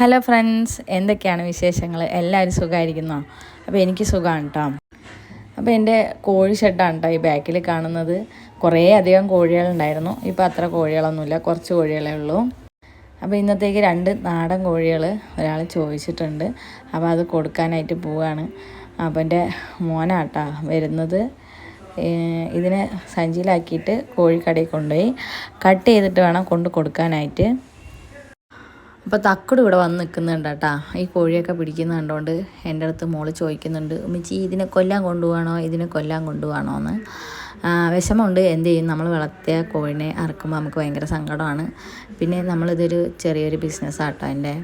Hello friends എന്തൊക്കെയാണ് വിശേഷങ്ങൾ എല്ലാവരും സുഖമായിരിക്കുന്നോ അപ്പോൾ എനിക്ക് സുഖമാണ് കേട്ടോ അപ്പോൾ എന്റെ കോഴി ഷെഡാണ് കേട്ടോ ഈ ബാക്കിൽ കാണുന്നത്. കുറേ അധികം കോഴികളുണ്ടായിരുന്നു. ഇപ്പോൾ അത്ര കോഴികളൊന്നുമില്ല. കുറച്ച് കോഴികളേ ഉള്ളൂ. അപ്പോൾ ഇന്നത്തേക്ക് രണ്ട് നാടൻ കോഴികൾ ഒരാൾ ചോദിച്ചിട്ടുണ്ട്. അപ്പോൾ അത് കൊടുക്കാനായിട്ട് പോവുകയാണ് അപ്പോൾ എന്റെ മോനാട്ടാ വരുന്നത്. ഇതിനെ സഞ്ചിയിലാക്കിയിട്ട് കോഴിക്കടയിൽ കൊണ്ടുപോയി കട്ട് ചെയ്തിട്ട് വേണം കൊണ്ട് കൊടുക്കാനായിട്ട്. അപ്പോൾ തക്കട് ഇവിടെ വന്ന് നിൽക്കുന്നുണ്ട് കേട്ടോ. ഈ കോഴിയൊക്കെ പിടിക്കുന്ന കണ്ടുകൊണ്ട് എന്റെ അടുത്ത് മോൾ ചോദിക്കുന്നുണ്ട് ഉമ്മച്ചി ഇതിനെ കൊല്ലാൻ കൊണ്ടുപോകണോ ഇതിനെ കൊല്ലാൻ കൊണ്ടുപോകണോ എന്ന് വിഷമമുണ്ട് എന്ത് ചെയ്യും? നമ്മൾ വളർത്തിയ കോഴിനെ അറക്കുമ്പോൾ നമുക്ക് ഭയങ്കര സങ്കടമാണ്. പിന്നെ നമ്മളിതൊരു ചെറിയൊരു ബിസിനസ്സാട്ടോ എന്റെ.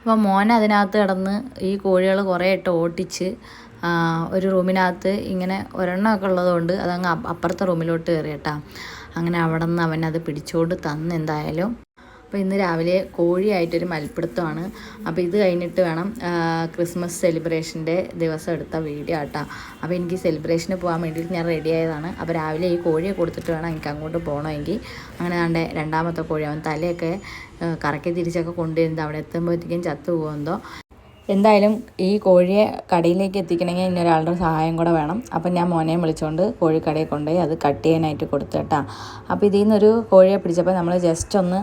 അപ്പോൾ മോൻ അതിനകത്ത് കിടന്ന് ഈ കോഴികൾ കുറേ ഇട്ട് ഓട്ടിച്ച് ഒരു റൂമിനകത്ത് ഇങ്ങനെ ഒരെണ്ണമൊക്കെ ഉള്ളതുകൊണ്ട് അതങ്ങ് അപ്പുറത്തെ റൂമിലോട്ട് കയറി കേട്ടാ. അങ്ങനെ അവിടെ നിന്ന് അവൻ അത് പിടിച്ചുകൊണ്ട് തന്ന് എന്തായാലും അപ്പോൾ ഇന്ന് രാവിലെ കോഴിയായിട്ടൊരു മൽപ്പിടുത്തമാണ്. അപ്പോൾ ഇത് കഴിഞ്ഞിട്ട് വേണം ക്രിസ്മസ് സെലിബ്രേഷന്റെ ദിവസം എടുത്ത വീഡിയോ ആട്ടാ. അപ്പോൾ എനിക്ക് സെലിബ്രേഷന് പോകാൻ വേണ്ടിയിട്ട് ഞാൻ റെഡി ആയതാണ്. അപ്പോൾ രാവിലെ ഈ കോഴിയെ കൊടുത്തിട്ട് വേണം എനിക്ക് അങ്ങോട്ട് പോകണമെങ്കിൽ അങ്ങനെ കണ്ട രണ്ടാമത്തെ കോഴി അവൻ തലയൊക്കെ കറക്കി തിരിച്ചൊക്കെ കൊണ്ടുവരുന്നത് അവിടെ എത്തുമ്പോഴത്തേക്കും ചത്തു പോകുന്നതോ എന്തായാലും ഈ കോഴിയെ കടയിലേക്ക് എത്തിക്കണമെങ്കിൽ ഇനി ഒരാളുടെ സഹായം കൂടെ വേണം. അപ്പം ഞാൻ മോനെയും വിളിച്ചുകൊണ്ട് കോഴിക്കടയിൽ കൊണ്ടുപോയി അത് കട്ട് ചെയ്യാനായിട്ട് കൊടുത്തു കേട്ടാ. അപ്പോൾ ഇതിൽ നിന്നൊരു കോഴിയെ പിടിച്ചപ്പോൾ നമ്മൾ ജസ്റ്റ് ഒന്ന്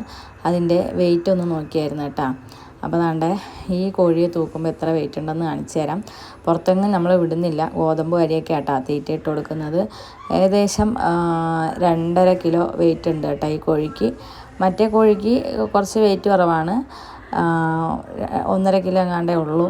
അതിന്റെ വെയിറ്റ് ഒന്ന് നോക്കിയായിരുന്നു കേട്ടാ. അപ്പോൾ അതാണ്ട് ഈ കോഴിയെ തൂക്കുമ്പോൾ എത്ര വെയിറ്റ് ഉണ്ടെന്ന് കാണിച്ചു തരാം. പുറത്തൊന്നും നമ്മൾ വിടുന്നില്ല. ഗോതമ്പ് അരിയൊക്കെ ആട്ടാ തീറ്റ ഇട്ട് കൊടുക്കുന്നത്. ഏകദേശം രണ്ടര കിലോ വെയിറ്റ് ഉണ്ട് കേട്ടോ ഈ കോഴിക്ക്. മറ്റേ കോഴിക്ക് കുറച്ച് വെയിറ്റ് കുറവാണ്. ഒന്നര കിലോ എങ്ങാണ്ടേ ഉള്ളൂ.